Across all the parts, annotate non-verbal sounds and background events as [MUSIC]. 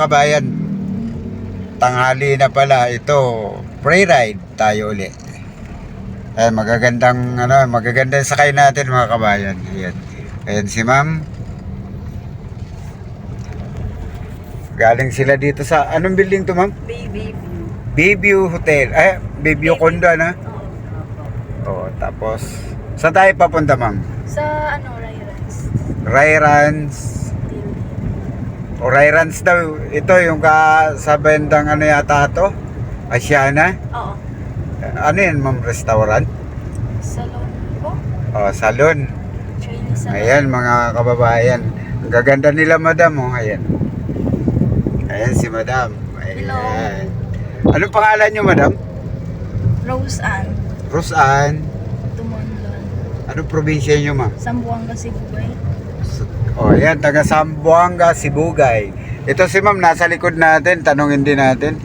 kabayan, tanghali na pala ito, free ride tayo uli. Ay, magagandang, ano, magagandang sakay natin mga kabayan. Ayan. Ayan si ma'am. Galing sila dito sa, anong building to ma'am? Baby. Bayview Hotel. Ay, Bayview Condo, ano? Oo, tapos, saan tayo papunta ma'am? Sa ano, Ryrans. Rayrans. O Rayrans daw. Ito yung ka sa bendang ano yata to? Asiana. Oo. Ano yan ma'am? Restaurant? Salon po. O, salon. Chinese salon. Ayan mga kababayan. Ang gaganda nila madam. Oh. Ayan. Ayan si madam. Hello. Ayan. Anong pangalan nyo madam? Rose Ann. Roseanne. Tumonlon. Anong probinsya nyo ma'am? Sambuanga, Sibugay. O, oh, yan, taga Sambuanga, Sibugay. Ito si ma'am, nasa likod natin. Tanungin din natin.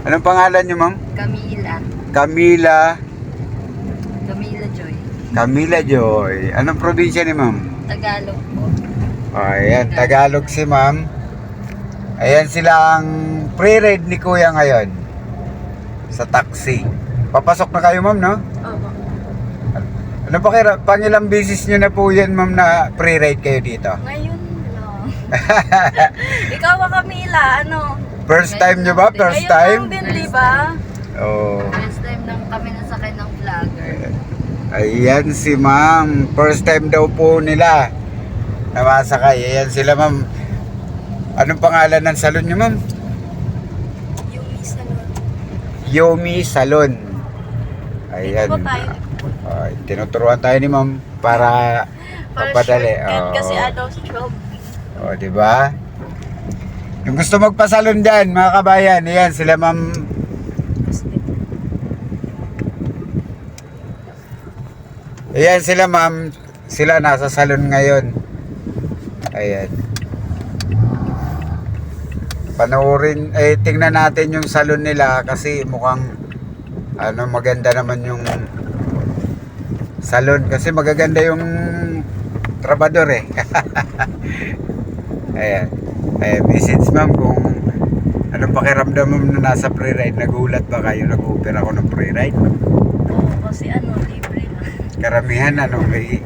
Anong pangalan niyo ma'am? Camila. Camila. Camila Joy. Camila Joy. Anong probinsya ni ma'am? Tagalog po. O, ayan, Tagalog si ma'am. Ayan sila ang pre-ride ni kuya ngayon. Sa taxi. Papasok na kayo ma'am, no? Oo. Ano pa kaya, pangilang bisis nyo na po yan ma'am na pre-ride kayo dito? Ngayon lang. [LAUGHS] Ikaw ba Camila? Ano? First time nyo ba? First Ngayon time? lang din, di ba? Oh. First time lang kami nasakay ng vlogger. Ayan si ma'am. First time daw po nila na masakay. Ayan sila ma'am. Anong pangalan ng salon nyo ma'am? Yung salon. Yomi Salon. Ayan. Dito ba tayo? Ay, tinuturuan tayo ni ma'am para shortcut Oo. kasi ano, stroke. O, di ba? Yung gusto magpasalon dyan, mga kabayan, ayan sila ma'am. Ayan sila ma'am. Sila nasa salon ngayon. Ayan. Panoorin, eh tingnan natin yung salon nila kasi mukhang ano maganda naman yung salon kasi magaganda yung trabador eh. [LAUGHS] Ayan. Ayan, message ma'am kung anong pakiramdam mo na nasa pre-ride. Nagulat ba kayo? Nag-offer ako ng pre-ride? Oo, kasi ano, libre lang. Karamihan ano, may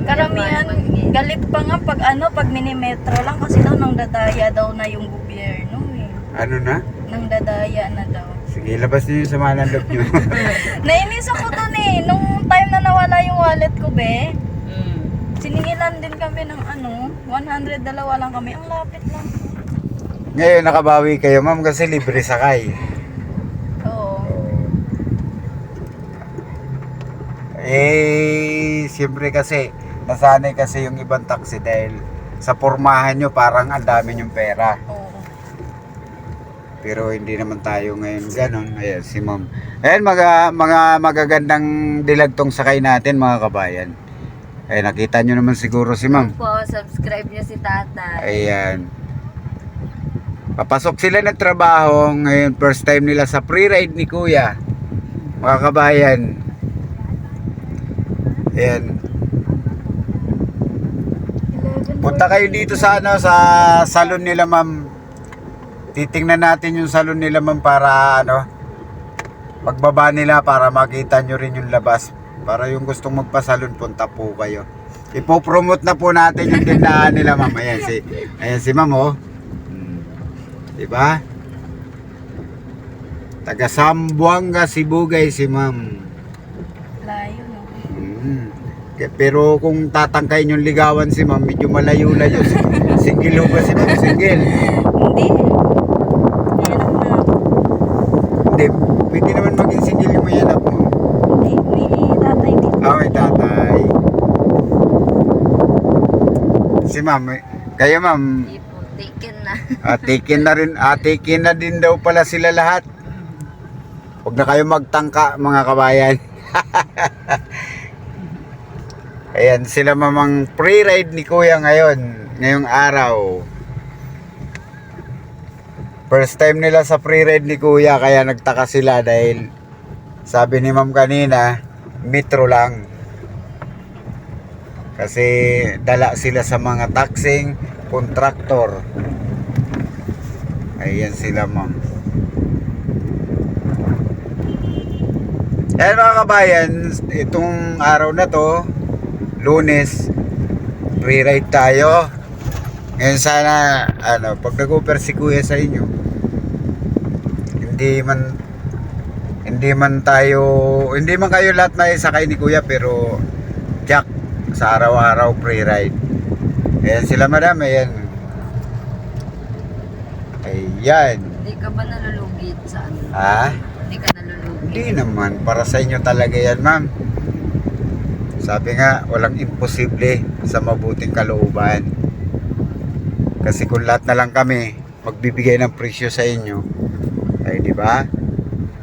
Karamihan, galit pa nga pag ano, pag minimetro lang kasi daw nang dadaya daw na yung gobyerno eh. ano na? Nang dadaya na daw. Sige, labas niyo yung sama ng loob niyo. [LAUGHS] Nainis ako dun eh. Nung time na nawala yung wallet ko, be. Hmm. Siningilan din kami ng ano, 100 dalawa lang kami. Ang lapit lang. Ngayon, nakabawi kayo ma'am kasi libre sakay. Oo. Eh, siyempre kasi, nasanay kasi yung ibang taxi dahil sa pormahan nyo parang ang dami yung pera. Oo. Pero hindi naman tayo ngayon ganon. Ayan, si ma'am. Ayan, mga, mga magagandang dilagtong sakay natin mga kabayan. Ayan, nakita nyo naman siguro si ma'am. Po, subscribe niyo si Tata. Ayan. Papasok sila ng trabaho. Ngayon, first time nila sa pre-ride ni Kuya. Mga kabayan. Ayan. Punta kayo dito sa ano sa salon nila, ma'am. Titingnan natin yung salon nila, ma'am, para ano pagbaba nila para makita nyo rin yung labas. Para yung gustong magpasalon, punta po kayo. Ipopromote na po natin yung tindahan nila, ma'am. Ayan si, ayan si ma'am, oh. Hmm. Diba? Taga Sambuanga, Sibugay si ma'am. Layo, no? Mm. Kaya- Pero kung tatangkayin yung ligawan si ma'am, medyo malayo-layo. Single ba si ma'am? Single. Hindi. Ayan na. Hindi, pwede naman maging single yung may anak mo. Hindi. May tatay dito. Ah, may tatay. Si ma'am, kayo ma'am. Taken na. ah, taken na rin, ah, taken na din daw pala sila lahat. Huwag na kayo magtangka mga kabayan. [LAUGHS] Ayan, sila mamang pre-ride ni Kuya ngayon, ngayong araw. First time nila sa pre-ride ni Kuya, kaya nagtaka sila dahil sabi ni Ma'am kanina, metro lang. Kasi dala sila sa mga taxing, kontraktor. Ayan sila, ma'am. Ayan mga kabayan, itong araw na to, lunes, re-ride tayo. Ngayon sana, ano, pag nag-offer si kuya sa inyo, hindi man, hindi man tayo, hindi man kayo lahat na sakay ni kuya, pero jack sa araw-araw pre-ride. Ayan sila madam, ayan. Ayan. Hindi ka ba nalulugit sa ano? Ah? Hindi ka nalulugit. Hindi naman, para sa inyo talaga yan, ma'am. Sabi nga, walang imposible sa mabuting kalooban. Kasi kung lahat na lang kami magbibigay ng presyo sa inyo, ay di ba?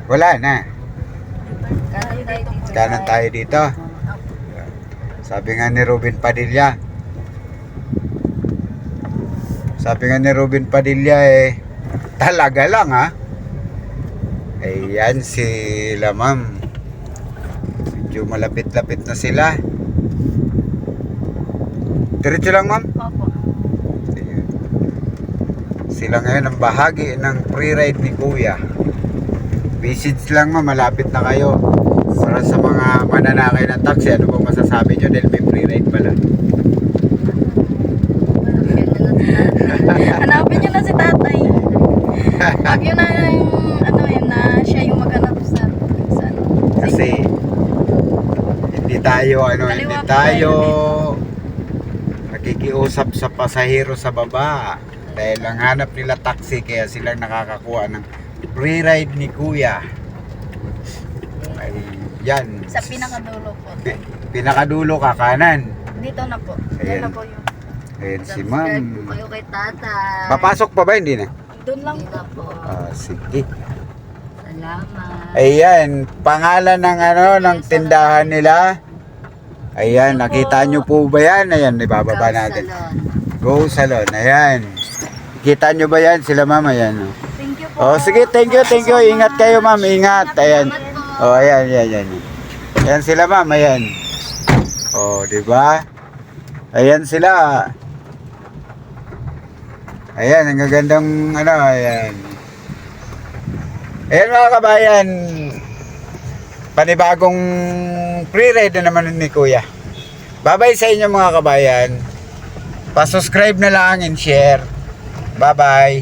Wala na. Kanan tayo dito. Sabi nga ni Ruben Padilla. Sabi nga ni Ruben Padilla eh, talaga lang ha. Ayan sila ma'am. Medyo malapit-lapit na sila. Diretso lang ma'am. Opo. Sila ngayon ang bahagi ng pre-ride ni Kuya. Message lang ma'am, malapit na kayo. Para sa mga mananakay ng taxi, ano bang masasabi nyo dahil may pre-ride pala? [LAUGHS] Hanapin niyo na si tatay. Pag yun na yung, ano yun na siya yung maghanap sa, sa ano. Kasi hindi tayo ano, Kaliwa hindi po tayo nakikiusap sa pasahero sa baba. Dahil ang hanap nila taxi kaya sila nakakakuha ng free ride ni Kuya. Ay, yan. Sa pinakadulo po. Pi- Pinakadulo ka kanan. Dito na po. Ayan. Yan na po yung. Ayan si Subscribe ma'am. po kayo kay tatay. Papasok pa ba? Hindi na. Doon lang Hindi po. na po. Ah, sige. Salamat. Ayan, pangalan ng ano, ng tindahan nila. Ayan, nakita nyo po ba yan? Ayan, ibababa Ikaw, natin. salon. Go Salon, ayan. Kita nyo ba yan? Sila ma'am, ayan. oh. Thank you po. Oh, sige, thank you, thank you. Ingat kayo ma'am, ingat. Ayan. Oh, ayan, ayan, ayan. Ayan sila ma'am, ayan. Oh, di ba? Ayan sila. Ayan, ang gagandang ano, ayan. Ayan mga kabayan. Panibagong pre-ride na naman ni Kuya. Bye-bye sa inyo mga kabayan. Pa-subscribe na lang and share. Bye-bye.